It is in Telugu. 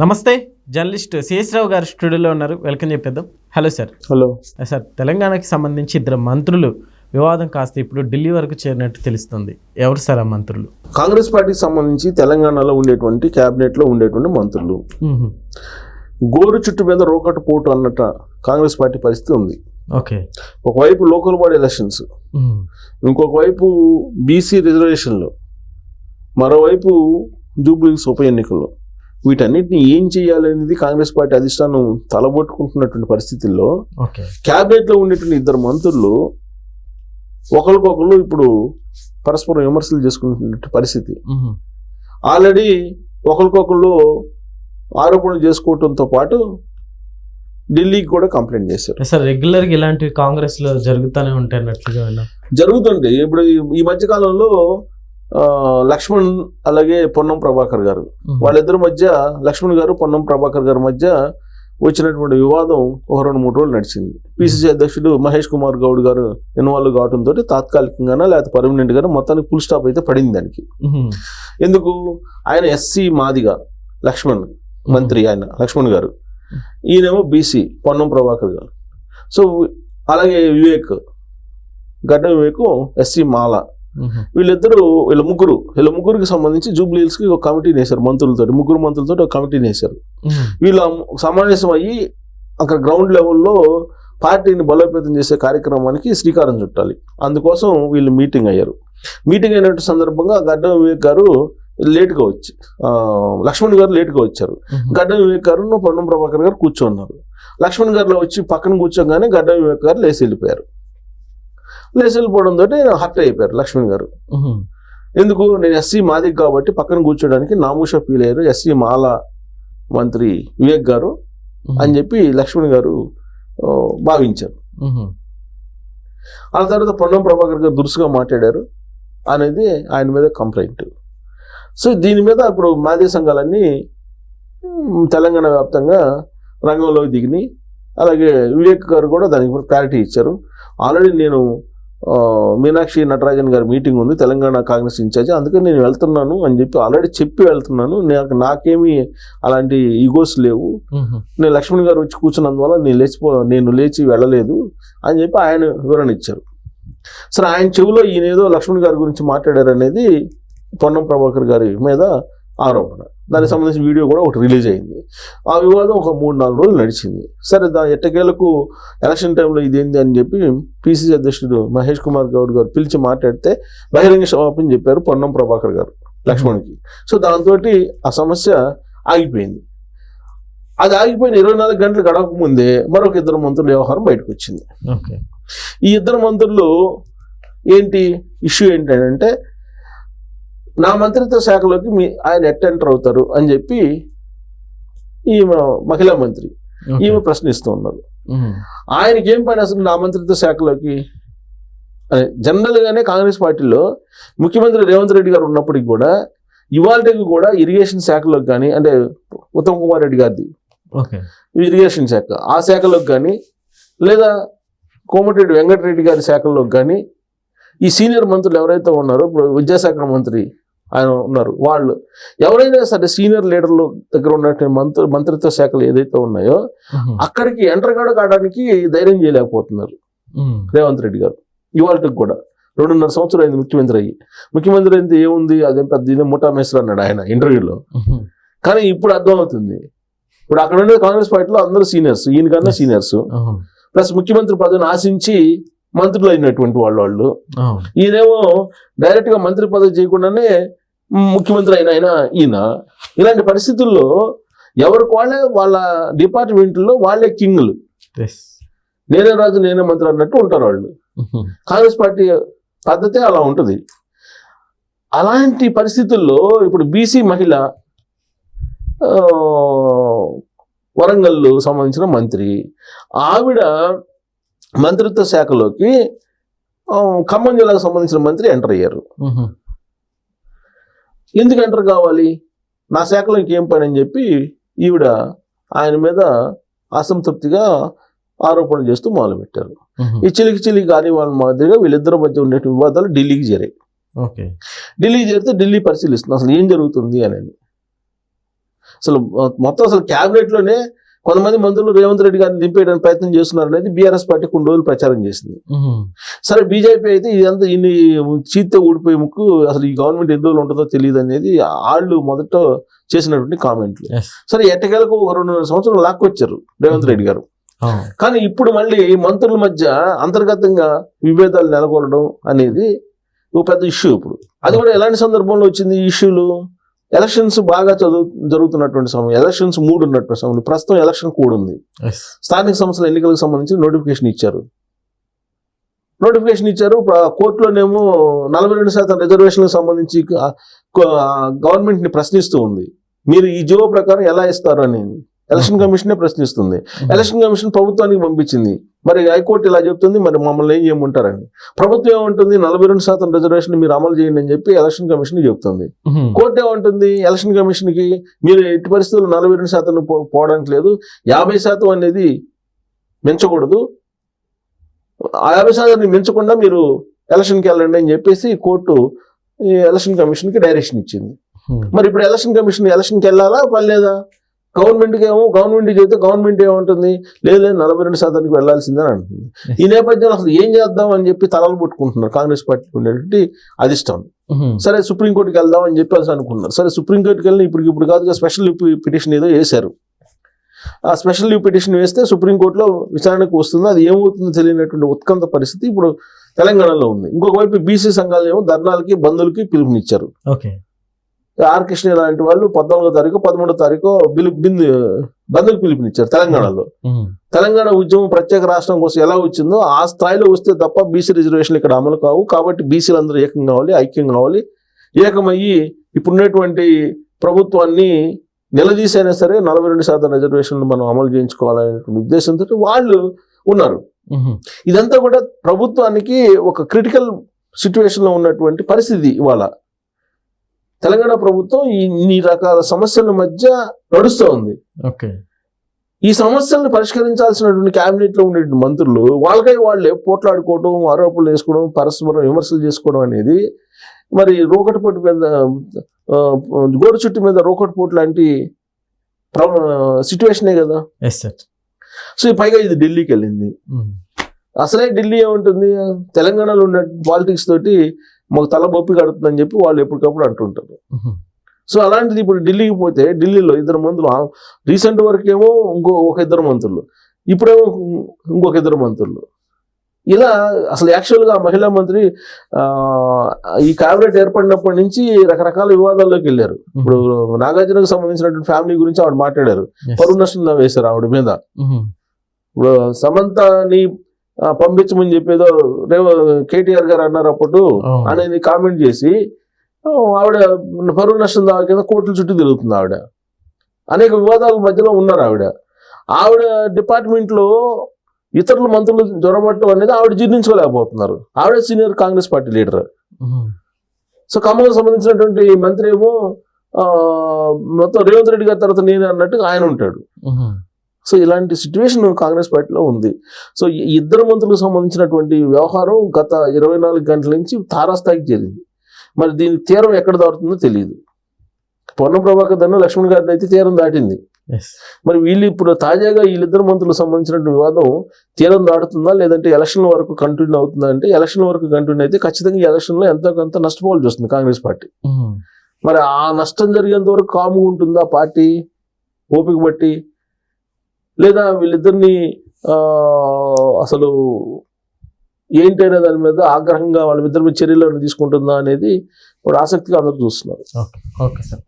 నమస్తే జర్నలిస్ట్ సిఎస్ రావు గారు స్టూడియోలో ఉన్నారు. వెల్కమ్ చెప్పేద్దాం. Hello sir. హలో. సార్ తెలంగాణకి సంబంధించి ఇద్దరు మంత్రులు వివాదం కాస్త ఇప్పుడు ఢిల్లీ వరకు చేరినట్టు తెలుస్తుంది. ఎవరు సార్ ఆ మంత్రులు? కాంగ్రెస్ పార్టీకి సంబంధించి తెలంగాణలో ఉండేటువంటి cabinet లో ఉండేటువంటి మంత్రులు. గోరు చుట్టు మీద రోకట పోటు అన్నట్ట కాంగ్రెస్ పార్టీ పరిస్థితి ఉంది. ఓకే. ఒకవైపు లోకల్ బాడీ ఎలక్షన్స్ ఇంకొక వైపు బీసీ రిజర్వేషన్లు మరోవైపు జూబ్లీస్ ఉప ఎన్నికలు. వీటన్నిటిని ఏం చేయాలనేది కాంగ్రెస్ పార్టీ అధిష్టానం తలబొట్టుకుంటున్నటువంటి పరిస్థితుల్లో క్యాబినెట్లో ఉండేటువంటి ఇద్దరు మంత్రులు ఒకరికొకరు ఇప్పుడు పరస్పరం విమర్శలు చేసుకుంటున్న పరిస్థితి. ఆల్రెడీ ఒకరికొకళ్ళు ఆరోపణలు చేసుకోవడంతో పాటు ఢిల్లీకి కూడా కంప్లైంట్ చేశారు. సార్ రెగ్యులర్గా ఇలాంటివి కాంగ్రెస్లో జరుగుతూనే ఉంటాయి జరుగుతుంది ఇప్పుడు ఈ- ఈ మధ్య కాలంలో ఆ, లక్ష్మణ్ అలాగే పొన్నం ప్రభాకర్ గారు. వాళ్ళిద్దరి మధ్య లక్ష్మణ్ గారు పొన్నం ప్రభాకర్ గారి మధ్య వచ్చినటువంటి వివాదం ఒక రెండు మూడు రోజులు నడిచింది. పిసిసి అధ్యక్షుడు మహేష్ కుమార్ గౌడ్ గారు ఇన్వాల్వ్ కావడంతో తాత్కాలికంగానే లేకపోతే పర్మనెంట్ గానే మొత్తానికి ఫుల్ స్టాప్ అయితే పడింది దానికి. ఎందుకు? ఆయన ఎస్సీ మాదిగా లక్ష్మణ్ మంత్రి ఆయన లక్ష్మణ్ గారు. ఈయనేమో బీసీ పొన్నం ప్రభాకర్ గారు. సో అలాగే వివేక్ గడ్డ వివేక్ ఎస్సీ మాల. వీళ్ళిద్దరూ వీళ్ళ ముగ్గురు వీళ్ళ ముగ్గురికి సంబంధించి జూబ్లీ హిల్స్కి ఒక కమిటీని వేశారు మంత్రులతో ముగ్గురు మంత్రులతో ఒక కమిటీని వేశారు వీళ్ళు సమావేశం అయ్యి అక్కడ గ్రౌండ్ లెవెల్లో పార్టీని బలోపేతం చేసే కార్యక్రమానికి శ్రీకారం చుట్టాలి. అందుకోసం వీళ్ళు మీటింగ్ అయ్యారు. మీటింగ్ అయినట్టు సందర్భంగా గడ్డం వివేక్ గారు లేట్గా వచ్చి లక్ష్మణ్ గారు లేట్గా వచ్చారు. గడ్డం వివేక్ గారు పొన్నం ప్రభాకర్ గారు కూర్చోన్నారు. లక్ష్మణ్ గారిలో వచ్చి పక్కన కూర్చోగానే గడ్డం వివేక్ గారు లేచి వెళ్ళిపోయారు. లేచి వెళ్ళిపోవడంతో హర్ట్ అయిపోయారు లక్ష్మణ్ గారు. ఎందుకు? నేను ఎస్సీ మాదిక్ కాబట్టి పక్కన కూర్చోడానికి నామూష ఫీల్ అయ్యారు. ఎస్సీ మాల మంత్రి వివేక్ గారు అని చెప్పి లక్ష్మణ్ గారు భావించారు. ఆ తర్వాత పొన్నం ప్రభాకర్ గారు దురుసుగా మాట్లాడారు. అనేది ఆయన మీద కంప్లైంట్ సో దీని మీద ఇప్పుడు మాదే సంఘాలన్నీ తెలంగాణ వ్యాప్తంగా రంగంలోకి దిగినాయి. అలాగే వివేక్ గారు కూడా దానికి క్లారిటీ ఇచ్చారు. ఆల్రెడీ నేను మీనాక్షి నటరాజన్ గారి మీటింగ్ ఉంది తెలంగాణ కాంగ్రెస్ ఇన్ఛార్జ్. అందుకని నేను వెళ్తున్నాను అని చెప్పి ఆల్రెడీ చెప్పి వెళ్తున్నాను. నాకు నాకేమీ అలాంటి ఈగోస్ లేవు. నేను లక్ష్మణ్ గారు వచ్చి కూర్చున్నందువల్ల నేను లేచిపో నేను లేచి వెళ్ళలేదు అని చెప్పి ఆయన వివరణ ఇచ్చారు. సరే ఆయన చెవిలో ఈయన ఏదో లక్ష్మణ్ గారి గురించి మాట్లాడారు అనేది పొన్నం ప్రభాకర్ గారి మీద ఆరోపణ. దానికి సంబంధించిన వీడియో కూడా ఒకటి రిలీజ్ అయింది. ఆ వివాదం ఒక మూడు నాలుగు రోజులు నడిచింది. సరే దా ఎట్టకేలకు ఎలక్షన్ టైంలో ఇదేంది అని చెప్పి పిసిసి అధ్యక్షుడు మహేష్ కుమార్ గౌడ్ గారు పిలిచి మాట్లాడితే బహిరంగ క్షమాపణ చెప్పారు పొన్నం ప్రభాకర్ గారు లక్ష్మణ్కి. సో దాంతో ఆ సమస్య ఆగిపోయింది. అది ఆగిపోయిన ఇరవై నాలుగు గంటలు గడవక ముందే మరొక ఇద్దరు మంత్రుల వ్యవహారం బయటకు వచ్చింది ఓకే. ఈ ఇద్దరు మంత్రులు ఏంటి? ఇష్యూ ఏంటంటే నా మంత్రిత్వ శాఖలోకి మీ ఆయన ఎట్ ఎంటర్ అవుతారు అని చెప్పి ఈమె మహిళా మంత్రి ఈమె ప్రశ్నిస్తూ ఉన్నారు. ఆయనకి ఏం పని అసలు నా మంత్రిత్వ శాఖలోకి? అని జనరల్గానే కాంగ్రెస్ పార్టీలో ముఖ్యమంత్రి రేవంత్ రెడ్డి గారు ఉన్నప్పటికి కూడా ఇవాళకి కూడా ఇరిగేషన్ శాఖలోకి కానీ అంటే ఉత్తమ్ కుమార్ రెడ్డి గారిది ఇరిగేషన్ శాఖ ఆ శాఖలోకి కానీ లేదా కోమటిరెడ్డి వెంకటరెడ్డి గారి శాఖల్లోకి కానీ ఈ సీనియర్ మంత్రులు ఎవరైతే ఉన్నారో ఇప్పుడు విద్యాశాఖ మంత్రి ఆయన ఉన్నారు. వాళ్ళు ఎవరైనా సరే సీనియర్ లీడర్లు దగ్గర ఉన్నటువంటి మంత్రి మంత్రిత్వ శాఖలు ఏదైతే ఉన్నాయో అక్కడికి ఎంటర్ కూడా కావడానికి ధైర్యం చేయలేకపోతున్నారు రేవంత్ రెడ్డి గారు. ఇవాళకి కూడా రెండున్నర సంవత్సరం అయింది ముఖ్యమంత్రి అయ్యి. ముఖ్యమంత్రి అయితే ఏముంది? అదే పెద్ద ఇదే ముఠా మేస్త్రి అన్నాడు ఆయన ఇంటర్వ్యూలో. కానీ ఇప్పుడు అర్థమవుతుంది. ఇప్పుడు అక్కడ ఉండే కాంగ్రెస్ పార్టీలో అందరూ సీనియర్స్ ఈయనకన్నా సీనియర్స్. ప్లస్ ముఖ్యమంత్రి పదవిని ఆశించి మంత్రులు అయినటువంటి వాళ్ళు వాళ్ళు. ఈయనేమో డైరెక్ట్గా మంత్రి పదవి చేయకుండానే ముఖ్యమంత్రి అయిన ఆయన ఈయన. ఇలాంటి పరిస్థితుల్లో ఎవరికి వాళ్ళే వాళ్ళ డిపార్ట్మెంట్లో వాళ్ళే కింగ్లు. నేనే రాజు నేనే మంత్రి అన్నట్టు ఉంటారు వాళ్ళు. కాంగ్రెస్ పార్టీ పద్ధతే అలా ఉంటుంది. అలాంటి పరిస్థితుల్లో ఇప్పుడు బీసీ మహిళ వరంగల్ సంబంధించిన మంత్రి ఆవిడ మంత్రిత్వ శాఖలోకి ఖమ్మం జిల్లాకు సంబంధించిన మంత్రి ఎంటర్ అయ్యారు. ఎందుకు ఎంటర్ కావాలి? నా శాఖలో ఇంకేం పని అని చెప్పి ఈవిడ ఆయన మీద అసంతృప్తిగా ఆరోపణలు చేస్తూ మొదలుపెట్టారు. ఈ చిలికి చిలికి కాని వాళ్ళ మాదిరిగా వీళ్ళిద్దరి మధ్య ఉండే వివాదాలు ఢిల్లీకి చేరాయి. ఓకే. ఢిల్లీ చేరితే ఢిల్లీ పరిశీలిస్తుంది. అసలు ఏం జరుగుతుంది అనేది. అసలు మొత్తం అసలు క్యాబినెట్లోనే కొంతమంది మంత్రులు రేవంత్ రెడ్డి గారిని దింపేయడానికి ప్రయత్నం చేస్తున్నారు అనేది బీఆర్ఎస్ పార్టీ కొన్ని రోజులు ప్రచారం చేసింది. సరే బీజేపీ అయితే ఇదంతా ఇన్ని చీత్తే ఊడిపోయే ముక్కు అసలు ఈ గవర్నమెంట్ ఎన్ని రోజులు ఉంటుందో తెలియదు అనేది వాళ్ళు మొదట చేసినటువంటి కామెంట్లు. సరే ఎట్టకేలకు ఒక రెండున్నర సంవత్సరాలు లాక్కొచ్చారు రేవంత్ రెడ్డి గారు. కానీ ఇప్పుడు మళ్ళీ మంత్రుల మధ్య అంతర్గతంగా విభేదాలు నెలకొనడం అనేది ఒక పెద్ద ఇష్యూ ఇప్పుడు అది కూడా ఎలాంటి సందర్భంలో వచ్చింది ఈ ఇష్యూలు ఎలక్షన్స్ బాగా చదువు జరుగుతున్నటువంటి సమయం. ఎలక్షన్స్ మూడు ఉన్నటువంటి సమయంలో ప్రస్తుతం ఎలక్షన్ కూడా ఉంది. స్థానిక సంస్థల ఎన్నికలకు సంబంధించి నోటిఫికేషన్ ఇచ్చారు. నోటిఫికేషన్ ఇచ్చారు. కోర్టులోనేమో నలభై రెండు శాతం రిజర్వేషన్లకు సంబంధించి గవర్నమెంట్ని ప్రశ్నిస్తూ ఉంది. మీరు ఈ జీవో ప్రకారం ఎలా ఇస్తారు అనేది ఎలక్షన్ కమిషనే ప్రశ్నిస్తుంది. ఎలక్షన్ కమిషన్ ప్రభుత్వానికి పంపించింది. మరి హైకోర్టు ఇలా చెప్తుంది మరి మమ్మల్ని ఏం చేయమంటారని ప్రభుత్వం ఏమంటుంది నలభై రెండు శాతం రిజర్వేషన్ మీరు అమలు చేయండి అని చెప్పి ఎలక్షన్ కమిషన్ చెప్తుంది. కోర్టు ఏమంటుంది ఎలక్షన్ కమిషన్కి మీరు ఎట్టి పరిస్థితుల్లో నలభై రెండు శాతం పోవడానికి లేదు యాభై శాతం అనేది మించకూడదు. యాభై శాతాన్ని మించకుండా మీరు ఎలక్షన్కి వెళ్ళండి అని చెప్పేసి కోర్టు ఈ ఎలక్షన్ కమిషన్కి డైరెక్షన్ ఇచ్చింది. మరి ఇప్పుడు ఎలక్షన్ కమిషన్ ఎలక్షన్కి వెళ్ళాలా పర్లేదా గవర్నమెంట్కి ఏమో గవర్నమెంట్ చెబితే గవర్నమెంట్ ఏమంటుంది? లేదు లేదు నలభై రెండు శాతానికి వెళ్ళాల్సిందని అంటుంది. ఈ నేపథ్యంలో అసలు ఏం చేద్దాం అని చెప్పి తలలు పట్టుకుంటున్నారు కాంగ్రెస్ పార్టీకి ఉండేటువంటి అధిష్టం. సరే సుప్రీంకోర్టుకి వెళ్దాం అని చెప్పేసి అనుకున్నారు. సరే సుప్రీంకోర్టుకి వెళ్ళిన ఇప్పుడు ఇప్పుడు కాదు స్పెషల్ పిటిషన్ ఏదో వేశారు. ఆ స్పెషల్ లీవ్ పిటిషన్ వేస్తే సుప్రీంకోర్టులో విచారణకు వస్తుంది. అది ఏమవుతుందో తెలియనటువంటి ఉత్కంఠ పరిస్థితి ఇప్పుడు తెలంగాణలో ఉంది. ఇంకొక వైపు బీసీ సంఘాలు ఏమో ధర్నాలకి బంధులకి పిలుపునిచ్చారు. ఓకే. ఆర్ కృష్ణ లాంటి వాళ్ళు పద్నాలుగో తారీఖు పదమూడో తారీఖు బిలు బిందు బంధుకు పిలుపునిచ్చారు తెలంగాణలో. తెలంగాణ ఉద్యమం ప్రత్యేక రాష్ట్రం కోసం ఎలా వచ్చిందో ఆ స్థాయిలో వస్తే తప్ప బీసీ రిజర్వేషన్లు ఇక్కడ అమలు కావు. కాబట్టి బీసీలు అందరూ ఏకం కావాలి ఐక్యం కావాలి. ఏకమయ్యి ఇప్పుడున్నటువంటి ప్రభుత్వాన్ని నిలదీసైనా సరే నలభై రెండు శాతం రిజర్వేషన్లు మనం అమలు చేయించుకోవాలనేటువంటి ఉద్దేశంతో వాళ్ళు ఉన్నారు. ఇదంతా కూడా ప్రభుత్వానికి ఒక క్రిటికల్ సిచ్యువేషన్లో ఉన్నటువంటి పరిస్థితి ఇవాళ. తెలంగాణ ప్రభుత్వం ఈ- ఇన్ని రకాల సమస్యల మధ్య నడుస్తూ ఉంది ఓకే. ఈ సమస్యలను పరిష్కరించాల్సినటువంటి కేబినెట్లో ఉండే మంత్రులు వాళ్ళకై వాళ్ళే పోట్లాడుకోవడం ఆరోపణలు వేసుకోవడం పరస్పరం విమర్శలు చేసుకోవడం అనేది మరి రోకటి పోటు మీద గోడు చుట్టు మీద రోకటి పోటు లాంటి సిచ్యువేషనే కదా. సో ఈ పైగా ఇది ఢిల్లీకి వెళ్ళింది అసలే ఢిల్లీ ఏముంటుంది? తెలంగాణలో ఉన్న పాలిటిక్స్ తోటి మాకు తల బొప్పి కడుతుందని చెప్పి వాళ్ళు ఎప్పటికప్పుడు అంటుంటారు. సో అలాంటిది ఇప్పుడు ఢిల్లీకి పోతే ఢిల్లీలో ఇద్దరు మంత్రులు రీసెంట్ వరకు ఏమో ఇంకో ఒక ఇద్దరు మంత్రులు ఇప్పుడేమో ఇంకొక ఇద్దరు మంత్రులు. ఇలా అసలు యాక్చువల్గా మహిళా మంత్రి ఆ, ఈ క్యాబినెట్ ఏర్పడినప్పటి నుంచి రకరకాల వివాదాల్లోకి వెళ్ళారు. ఇప్పుడు నాగార్జునకు సంబంధించినటువంటి ఫ్యామిలీ గురించి ఆవిడ మాట్లాడారు. పరువు నష్టం వేశారు ఆవిడ మీద. ఇప్పుడు సమంతని పంపించమని చెప్పేదో రేవ కేటీఆర్ గారు అన్నారు అప్పుడు. అనేది కామెంట్ చేసి ఆవిడ పరువు నష్టం దావా కింద కోర్టుల చుట్టూ తిరుగుతుంది ఆవిడ. అనేక వివాదాల మధ్యలో ఉన్నారు ఆవిడ. ఆవిడ డిపార్ట్మెంట్లో ఇతరుల మంత్రులు జ్వరబట్టడం అనేది ఆవిడ జీర్ణించుకోలేకపోతున్నారు. ఆవిడ senior Congress party leader. So ఖమ్మంకి సంబంధించినటువంటి మంత్రి ఏమో ఆ, మొత్తం రేవంత్ రెడ్డి గారి తర్వాత నేను అన్నట్టు ఆయన ఉంటాడు. సో ఇలాంటి సిచ్యువేషన్ కాంగ్రెస్ పార్టీలో ఉంది. సో ఇద్దరు మంత్రులకు సంబంధించినటువంటి వ్యవహారం గత ఇరవై నాలుగు గంటల నుంచి తారాస్థాయికి చేరింది. మరి దీని తీరం ఎక్కడ దాటుతుందో తెలియదు పొన్న ప్రభాకర్ దన్న లక్ష్మణ్ గారిని అయితే తీరం దాటింది. మరి వీళ్ళు ఇప్పుడు తాజాగా వీళ్ళిద్దరు మంత్రులకు సంబంధించినటువంటి వివాదం తీరం దాటుతుందా? లేదంటే ఎలక్షన్ వరకు కంటిన్యూ అవుతుందా అంటే ఎలక్షన్ వరకు కంటిన్యూ అయితే ఖచ్చితంగా ఈ ఎలక్షన్లో ఎంతో కొంత నష్టపోవాల్సి వస్తుంది కాంగ్రెస్ పార్టీ. మరి ఆ నష్టం జరిగేంత వరకు కాముగా ఉంటుందా పార్టీ? ఓపిక బట్టి లేదా వీళ్ళిద్దరిని అసలు ఏంటనే దాని మీద ఆగ్రహంగా వాళ్ళ మీద చర్యలను తీసుకుంటుందా అనేది ఇప్పుడు ఆసక్తిగా అందరూ చూస్తున్నారు. Okay sir.